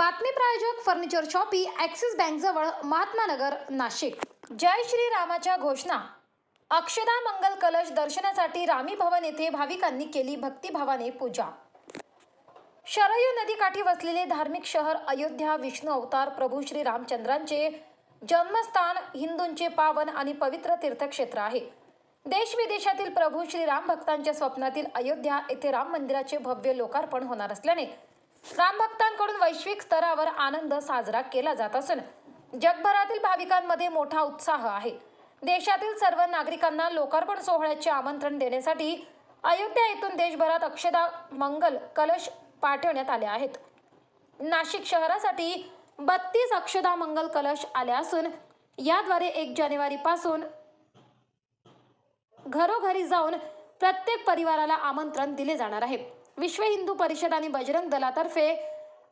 बातमी प्रायोजक furniture shoppe Axis बँकजवळ महात्मा नगर नाशिक. जय श्री रामाच्या घोषणा. अक्षदा मंगल कलश दर्शनासाठी रामी भवन येथे भाविकांनी केली भक्तिभावाने पूजा. शरयू नदीकाठी वसलेले धार्मिक शहर अयोध्या विष्णू अवतार प्रभू श्री रामचंद्रांचे जन्मस्थान हिंदूंचे पावन आणि पवित्र तीर्थक्षेत्र आहे. देश विदेशातील प्रभू श्री राम भक्तांच्या स्वप्नातील अयोध्या येथे राम मंदिराचे भव्य लोकार्पण होणार असल्याने रामभक्तांकडून वैश्विक स्तरावर आनंद साजरा केला जात असून जगभरातील भाविकांमध्ये मोठा उत्साह आहे. देशातील सर्व नागरिकांना लोकार्पण सोहळ्याचे आमंत्रण देण्यासाठी अयोध्या येथून देशभरात अक्षदा मंगल कलश पाठवण्यात आले आहेत. नाशिक शहरासाठी बत्तीस अक्षदा मंगल कलश आले असून याद्वारे एक जानेवारीपासून घरोघरी जाऊन प्रत्येक परिवाराला आमंत्रण दिले जाणार आहे. विश्व हिंदू परिषद आणि बजरंग दलातर्फे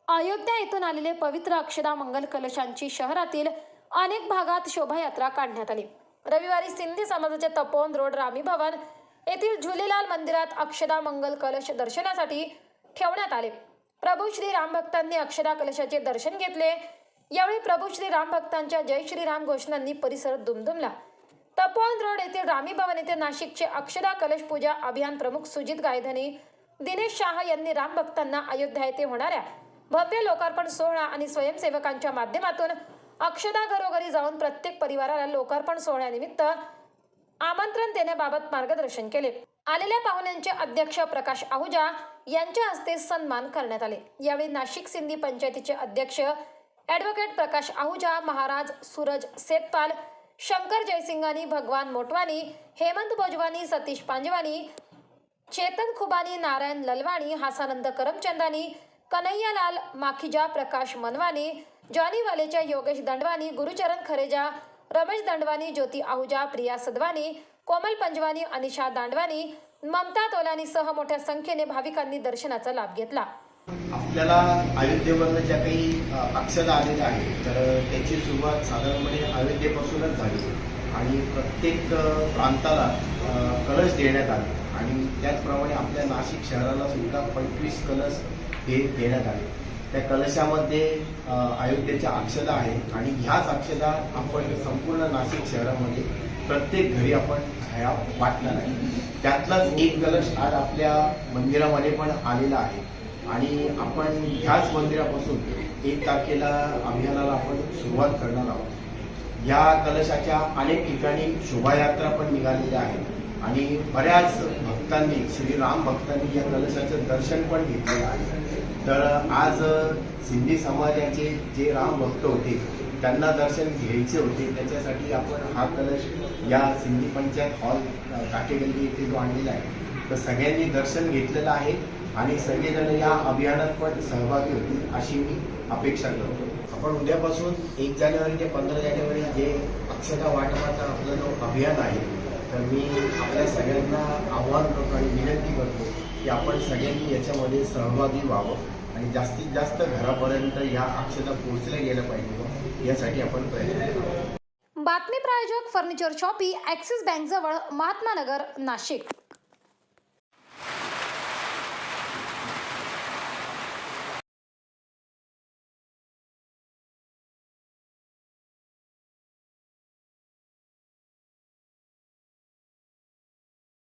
अयोध्या येथून आलेले पवित्र अक्षदा मंगल कलशांची शहरातील अनेक भागात शोभायात्रा काढण्यात आली. रविवारी सिंधी समाजाचे तपोवन रोड रामी भवन येथील झुलेलाल मंदिरात अक्षदा मंगल कलश दर्शनासाठी ठेवण्यात आले. प्रभू श्री राम भक्तांनी अक्षदा कलशाचे दर्शन घेतले. यावेळी प्रभू श्री राम भक्तांच्या जय श्रीराम घोषणांनी परिसर दुमदुमला. तपोवन रोड येथील रामी भवन येथे नाशिकचे अक्षदा कलश पूजा अभियान प्रमुख सुजित गायधनी दिनेश शाह यांनी राम भक्तांना अयोध्या येथे होणाऱ्या भव्य लोकार्पण सोहळा आणि स्वयंसेवकांच्या माध्यमातून अक्षदा घरोघरी जाऊन प्रत्येक परिवाराला लोकार्पण सोहळ्यानिमित्त आमंत्रण देण्याबाबत मार्गदर्शन केले. आलेल्या पाहुण्यांचे अध्यक्ष प्रकाश आहुजा यांच्या हस्ते सन्मान करण्यात आले. यावेळी नाशिक सिंधी पंचायतीचे अध्यक्ष ॲडव्होकेट प्रकाश आहुजा महाराज सूरज सेतपाल शंकर जयसिंगानी भगवान मोटवानी हेमंत भोजवानी सतीश पांजवानी चेतन खुबानी नारायण ललवाणी हासानंद करमचंदानी कन्हैयालाल माखीजा प्रकाश मनवानी जॉनी वालेच्या योगेश दंडवानी गुरुचरण खरेजा रमेश दंडवानी ज्योती आहुजा प्रिया सदवानी कोमल पंजवानी अनिशा दांडवानी ममता तोलानीसह मोठ्या संख्येने भाविकांनी दर्शनाचा लाभ घेतला. आपल्याला अयोध्येवरनं ज्या काही अक्षर अक्षता आलेल्या आहेत. तर त्याची सुरुवात साधारणपणे अयोध्येपासूनच झाली. आणि प्रत्येक प्रांताला अ, कलश देण्यात आले. आणि त्याचप्रमाणे आपल्या नाशिक शहराला सुद्धा पंचवीस कलश हे देण्यात आले. त्या कलशामध्ये अयोध्येच्या अक्षता आहेत आणि ह्याच अक्षता आपण संपूर्ण नाशिक शहरामध्ये प्रत्येक घरी आपण ह्या वाटणार आहे. त्यातलाच एक कलश आज आपल्या मंदिरामध्ये पण आलेला आहे. आणि आपण ह्याच मंदिरापासून एक तारखेला अभियानाला आपण सुरुवात करणार आहोत. या कलशाच्या अनेक ठिकाणी शोभायात्रा पण निघालेल्या आहेत. आणि बऱ्याच भक्तांनी श्रीराम भक्तांनी या कलशाचं दर्शन पण घेतलेलं आहे. तर आज सिंधी समाजाचे जे राम भक्त होते त्यांना दर्शन घ्यायचे होते. त्याच्यासाठी आपण हा कलश या सिंधी पंचायत हॉल काटेगल्ली येथे जो आणलेला आहे तर सगळ्यांनी दर्शन घेतलेलं आहे आणि सगळेजण या अभियानात पण सहभागी होतील अशी मी अपेक्षा करतो. आपण उद्यापासून एक जानेवारी ते पंधरा जानेवारी जे अक्षता वाटपाचा आपलं जो अभियान आहे तर मी आपल्या सगळ्यांना आव्हान करतो आणि विनंती करतो की आपण सगळ्यांनी याच्यामध्ये सहभागी व्हावं आणि जास्तीत जास्त घरापर्यंत या अक्षता पोहोचल्या गेल्या पाहिजे हो. यासाठी आपण प्रयत्न बातमी प्रायोजक फर्निचर शॉपी ॲक्सिस बँकजवळ महात्मा नगर नाशिक.